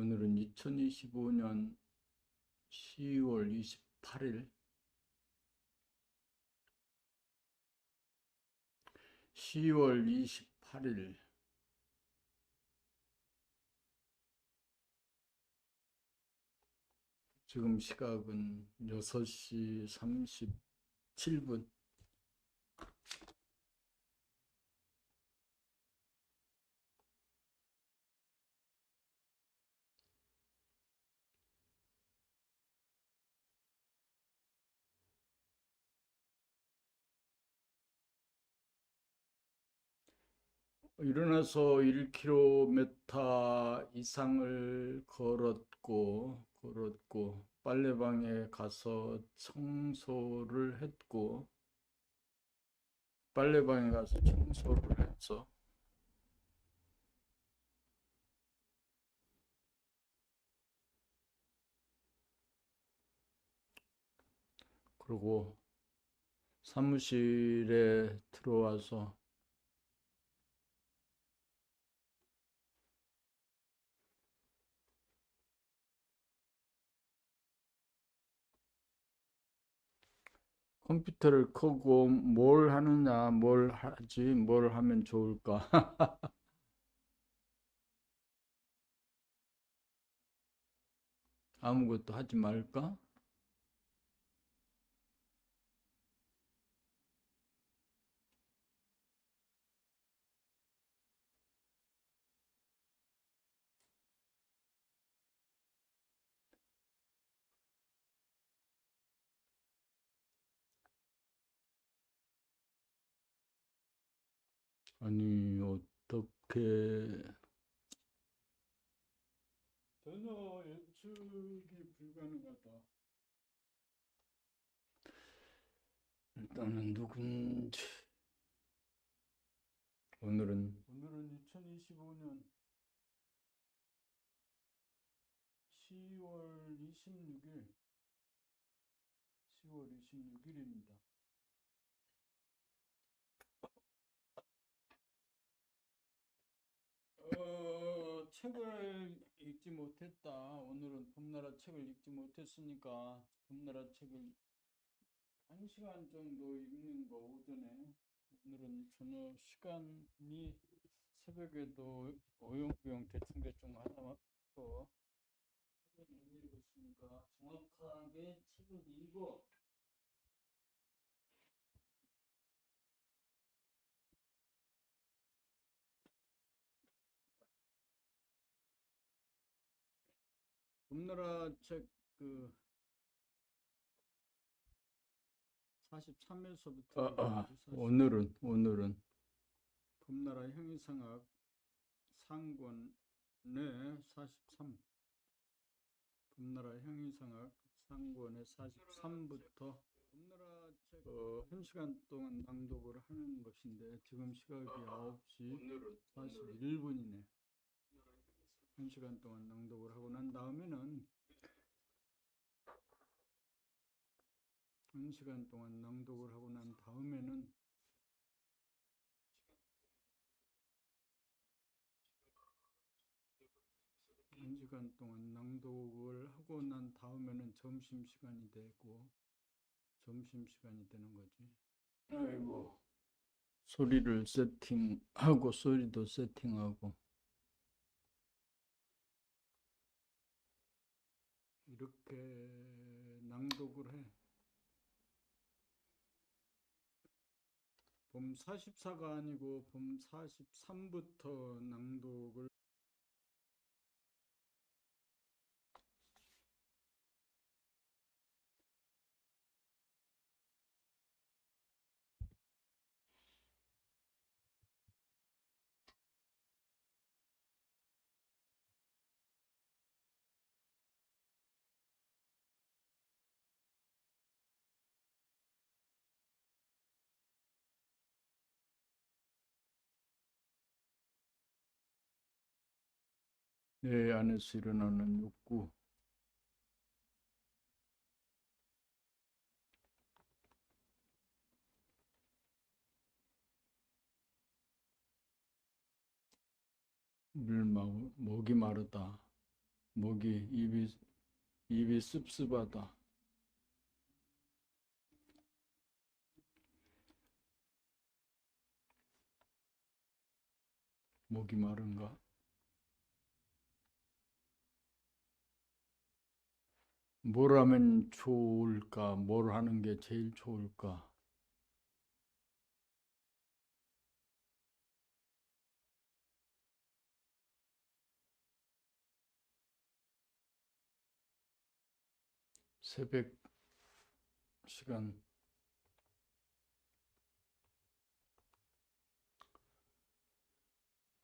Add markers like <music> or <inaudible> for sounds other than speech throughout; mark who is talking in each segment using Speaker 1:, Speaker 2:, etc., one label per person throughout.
Speaker 1: 오늘은 2025년 10월 28일 10월 28일 지금 시각은 6시 37분 일어나서 1km 이상을 걸었고, 걸었고, 빨래방에 가서 청소를 했고, 빨래방에 가서 청소를 했어. 그리고 사무실에 들어와서 컴퓨터를 켜고 뭘 하느냐, 뭘 하지, 뭘 하면 좋을까? <laughs> 아무것도 하지 말까? 아니, 어떻게 전혀 예측이 불가능하다. 일단은 누군지 오늘은 오늘은 2025년 10월 26일 10월 26일입니다. 어, 책을 읽지 못했다. 오늘은 봄나라 책을 읽지 못했으니까 봄나라 책을 한 시간 정도 읽는 거 오전에 오늘은 저녁 시간이 새벽에도 어용부용 대충대충 하다 맞고 책을 못 읽었으니까 정확하게 책을 읽어 봄나라 책그 43에서부터
Speaker 2: 아, 아,
Speaker 1: 오늘은 오늘은. 봄나라 형이상학 상권의 43 봄나라 형이상학 상권의 43부터 봄나라 책 어, 1시간 동안 낭독을 하는 것인데 지금 시각이 9시 41분이네 1시간 동안 낭독을 하고 난 다음에는 한 시간 동안 낭독을 하고 난 다음에는 한 시간 동안 낭독을 하고 난 다음에는 점심 시간이 되고 점심 시간이 되는 거지. 아이고 소리를 세팅하고 소리도 세팅하고 이렇게 낭독을 해. 봄 44가 아니고 봄 43부터 낭독을 내 안에서 일어나는 욕구 물 마- 목이 마르다 목이 입이 입이 씁씁하다. 목이 마른가? 뭘 하면 좋을까? 뭘 하는 게 제일 좋을까? 새벽 시간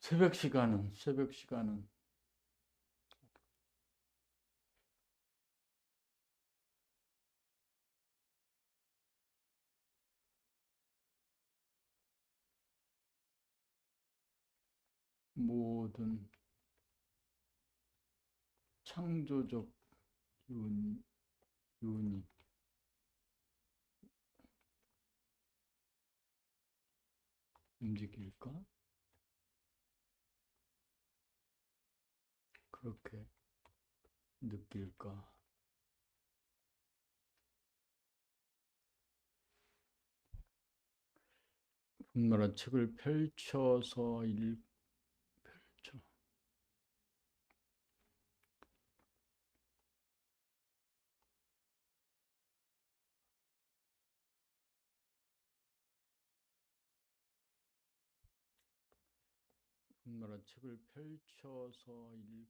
Speaker 1: 새벽 시간은 새벽 시간은 모든 창조적 기운, 기운이 움직일까? 그렇게 느낄까? 분노란 책을 펼쳐서 읽, 분노란 책을 펼쳐서 읽,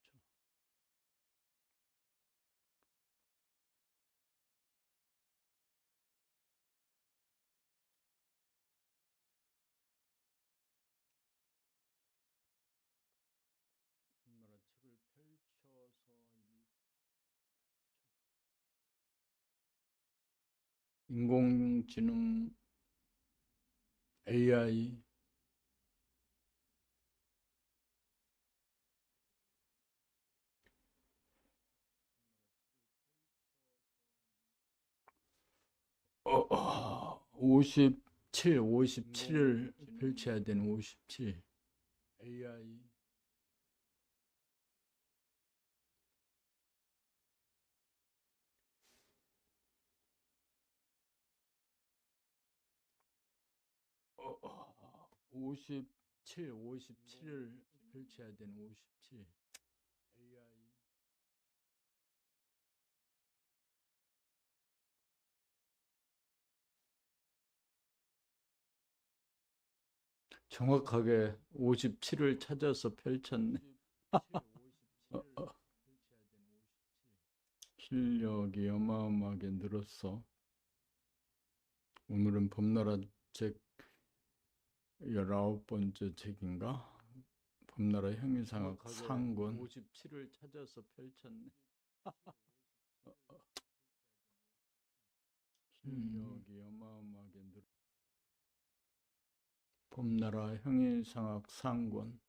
Speaker 1: 펼쳐. 분노란 책을 펼쳐서 읽, 인공지능 AI 57, 57을 펼쳐야 되는 57 AI 어, 57, 57을 펼쳐야 되는 57 정확하게 57을 찾아서 펼쳤네. 실력이 어마어마하게 늘었어. 오늘은 봄나라 책 19번째 책인가? 봄나라 형이상학 상권 57을 찾아서 펼쳤네. <laughs> 실력이 어마어마하게 늘 봄나라 형이상학 상권.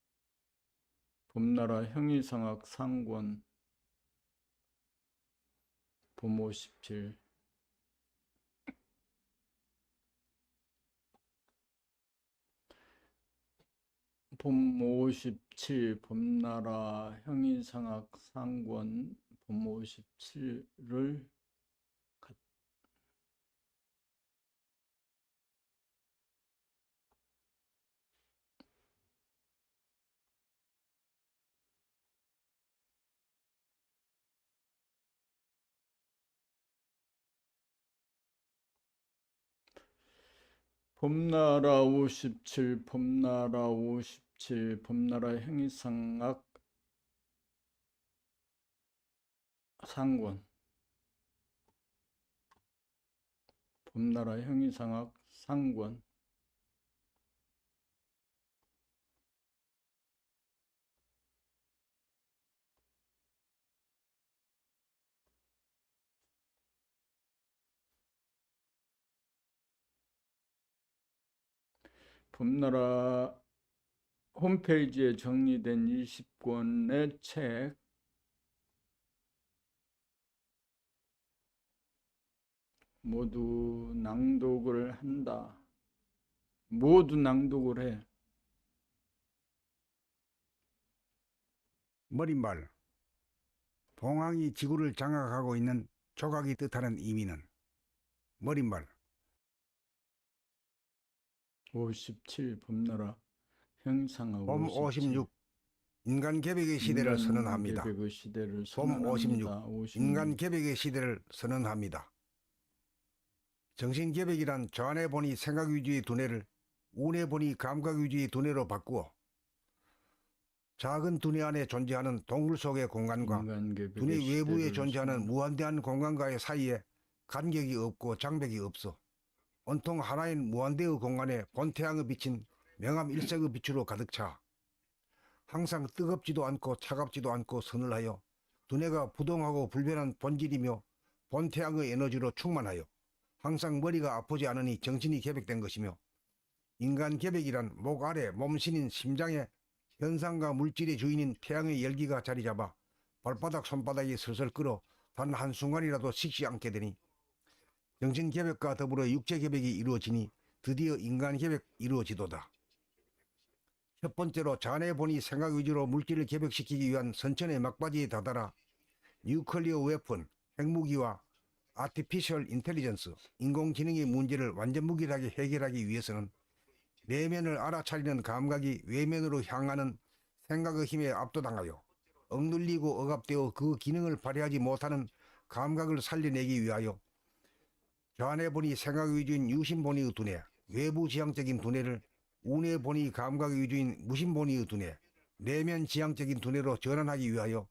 Speaker 1: 봄나라 형이상학 상권. 봄 57. 봄 57, 봄나라 형이상학 상권. 봄 57을 봄나라 57, 봄나라 57, 봄나라 형이상학 상권. 봄나라 형이상학 상권 봄나라 홈페이지에 정리된 20권의 책 모두 낭독을 한다. 모두 낭독을 해.
Speaker 2: 머릿말 동항이 지구를 장악하고 있는 조각이 뜻하는 의미는 머릿말
Speaker 1: 57 봄나라 형상화
Speaker 2: 봄56 인간 개벽의 시대를 선언합니다.
Speaker 1: 개벽의 시대를
Speaker 2: 봄
Speaker 1: 선언합니다.
Speaker 2: 56
Speaker 1: 56.
Speaker 2: 인간 개벽의 시대를 선언합니다. 정신 개벽이란 좌뇌 보니 생각 위주의 두뇌를 우뇌 보니 감각 위주의 두뇌로 바꾸어 작은 두뇌 안에 존재하는 동굴 속의 공간과 두뇌 외부에 존재하는 무한대한 공간과의 사이에 간격이 없고 장벽이 없어 온통 하나인 무한대의 공간에 본태양의 빛인 명암 일색의 빛으로 가득 차. 항상 뜨겁지도 않고 차갑지도 않고 서늘하여 두뇌가 부동하고 불변한 본질이며 본태양의 에너지로 충만하여 항상 머리가 아프지 않으니 정신이 개벽된 것이며 인간 개벽이란 목 아래 몸신인 심장에 현상과 물질의 주인인 태양의 열기가 자리 잡아 발바닥 손바닥이 슬슬 끓어 단 한순간이라도 식지 않게 되니 정신 개벽과 더불어 육체 개벽이 이루어지니 드디어 인간 개벽 이루어지도다. 첫 번째로 자네 본이 생각 위주로 물질을 개벽시키기 위한 선천의 막바지에 다다라 뉴클리어 웨폰, 핵무기와 아티피셜 인텔리전스, 인공지능의 문제를 완전 무기하게 해결하기 위해서는 내면을 알아차리는 감각이 외면으로 향하는 생각의 힘에 압도당하여 억눌리고 억압되어 그 기능을 발휘하지 못하는 감각을 살려내기 위하여 좌뇌 본이 생각 위주인 유심 본이의 두뇌, 외부 지향적인 두뇌를 우뇌 본이 감각 위주인 무심 본이의 두뇌, 내면 지향적인 두뇌로 전환하기 위하여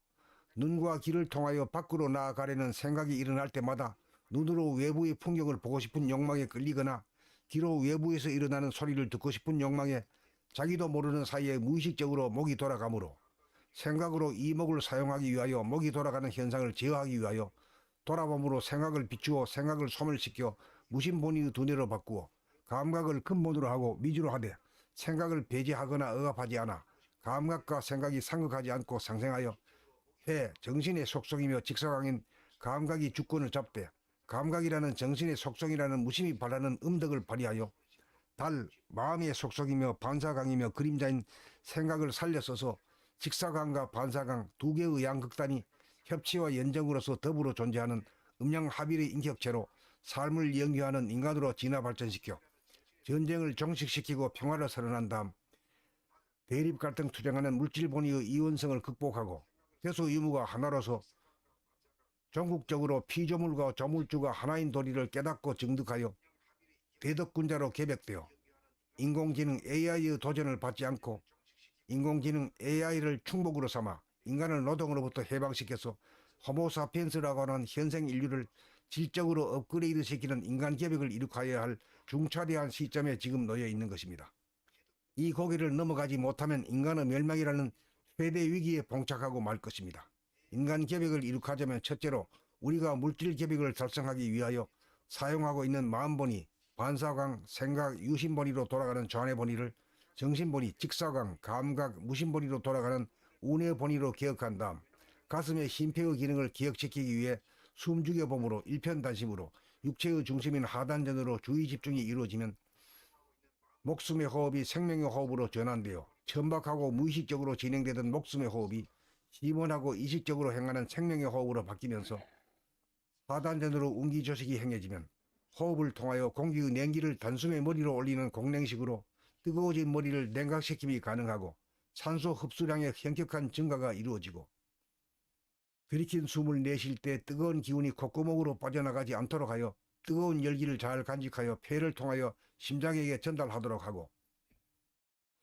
Speaker 2: 눈과 귀를 통하여 밖으로 나아가려는 생각이 일어날 때마다 눈으로 외부의 풍경을 보고 싶은 욕망에 끌리거나 귀로 외부에서 일어나는 소리를 듣고 싶은 욕망에 자기도 모르는 사이에 무의식적으로 목이 돌아가므로 생각으로 이목을 사용하기 위하여 목이 돌아가는 현상을 제어하기 위하여 돌아봄으로 생각을 비추어 생각을 소멸시켜 무심본의의 두뇌로 바꾸어 감각을 근본으로 하고 미주로 하되 생각을 배제하거나 억압하지 않아 감각과 생각이 상극하지 않고 상생하여 해 정신의 속성이며 직사광인 감각이 주권을 잡되 감각이라는 정신의 속성이라는 무심히 발하는 음덕을 발휘하여 달 마음의 속성이며 반사강이며 그림자인 생각을 살려 써서 직사강과 반사강 두 개의 양극단이 협치와 연정으로서 더불어 존재하는 음양 합일의 인격체로 삶을 연기하는 인간으로 진화 발전시켜 전쟁을 종식시키고 평화를 선언한 다음 대립 갈등 투쟁하는 물질 본위의 이원성을 극복하고 대소 유무가 하나로서 전국적으로 피조물과 조물주가 하나인 도리를 깨닫고 증득하여 대덕군자로 개벽되어 인공지능 AI의 도전을 받지 않고 인공지능 AI를 충복으로 삼아 인간을 노동으로부터 해방시켜서 호모사피엔스라고 하는 현생 인류를 질적으로 업그레이드 시키는 인간 개벽을 이룩하여야 할 중차대한 시점에 지금 놓여 있는 것입니다. 이 고개를 넘어가지 못하면 인간의 멸망이라는 최대 위기에 봉착하고 말 것입니다. 인간 개벽을 이룩하자면 첫째로 우리가 물질 개벽을 달성하기 위하여 사용하고 있는 마음본이 반사광, 생각, 유심본이로 돌아가는 좌뇌본이를 정신본이 직사광, 감각, 무심본이로 돌아가는 우뇌본이로 기억한 다음 가슴의 심폐의 기능을 기억시키기 위해 숨죽여 봄으로 일편단심으로 육체의 중심인 하단전으로 주의 집중이 이루어지면 목숨의 호흡이 생명의 호흡으로 전환되어 천박하고 무의식적으로 진행되던 목숨의 호흡이 심원하고 이식적으로 행하는 생명의 호흡으로 바뀌면서 하단전으로 운기조식이 행해지면 호흡을 통하여 공기의 냉기를 단숨에 머리로 올리는 공냉식으로 뜨거워진 머리를 냉각시킴이 가능하고 산소 흡수량의 현격한 증가가 이루어지고 들이킨 숨을 내쉴 때 뜨거운 기운이 콧구멍으로 빠져나가지 않도록 하여 뜨거운 열기를 잘 간직하여 폐를 통하여 심장에게 전달하도록 하고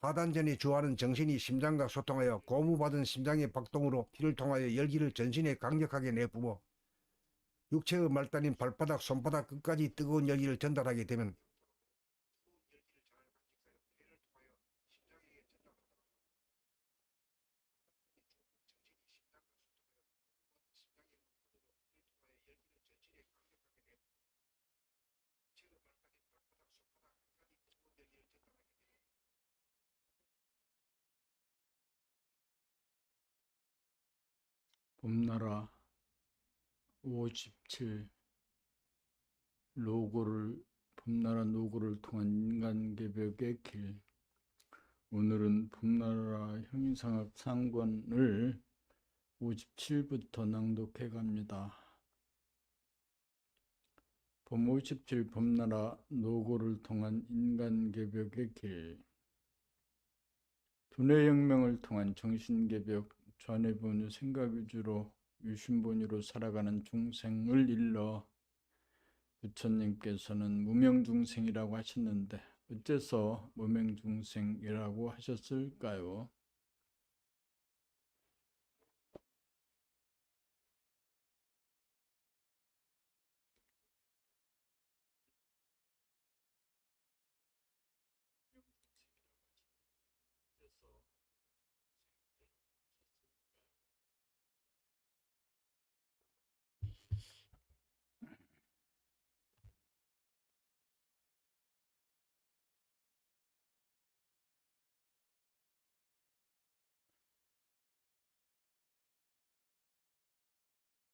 Speaker 2: 하단전이 주하는 정신이 심장과 소통하여 고무받은 심장의 박동으로 피를 통하여 열기를 전신에 강력하게 내뿜어 육체의 말단인 발바닥, 손바닥 끝까지 뜨거운 열기를 전달하게 되면
Speaker 1: 봄나라 57 로고를 봄나라 노고를 통한 인간 개벽의 길 오늘은 봄나라 형이상학 상권을 57부터 낭독해 갑니다. 봄 57 봄나라 노고를 통한 인간 개벽의 길 두뇌혁명을 통한 정신개벽 좌뇌 본유 생각 위주로 유심본유로 살아가는 중생을 일러 부처님께서는 무명중생이라고 하셨는데 어째서 무명중생이라고 하셨을까요?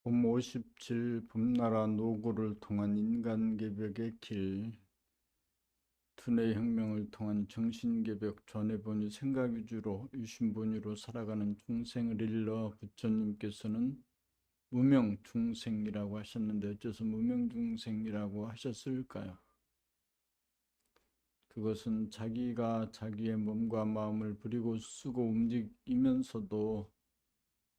Speaker 1: 봄 57 봄나라 노고를 통한 인간개벽의 길 두뇌 혁명을 통한 정신개벽 좌뇌본유 생각 위주로 유심본유로 살아가는 중생을 일러 부처님께서는 무명중생이라고 하셨는데 어째서 무명중생이라고 하셨을까요? 그것은 자기가 자기의 몸과 마음을 부리고 쓰고 움직이면서도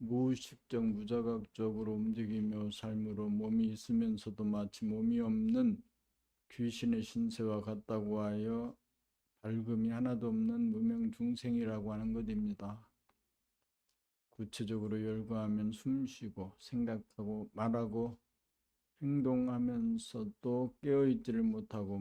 Speaker 1: 무의식적 무자각적으로 움직이며 삶으로 몸이 있으면서도 마치 몸이 없는 귀신의 신세와 같다고 하여 밝음이 하나도 없는 무명 중생이라고 하는 것입니다. 구체적으로 열거하면 숨쉬고 생각하고 말하고 행동하면서도 깨어있지를 못하고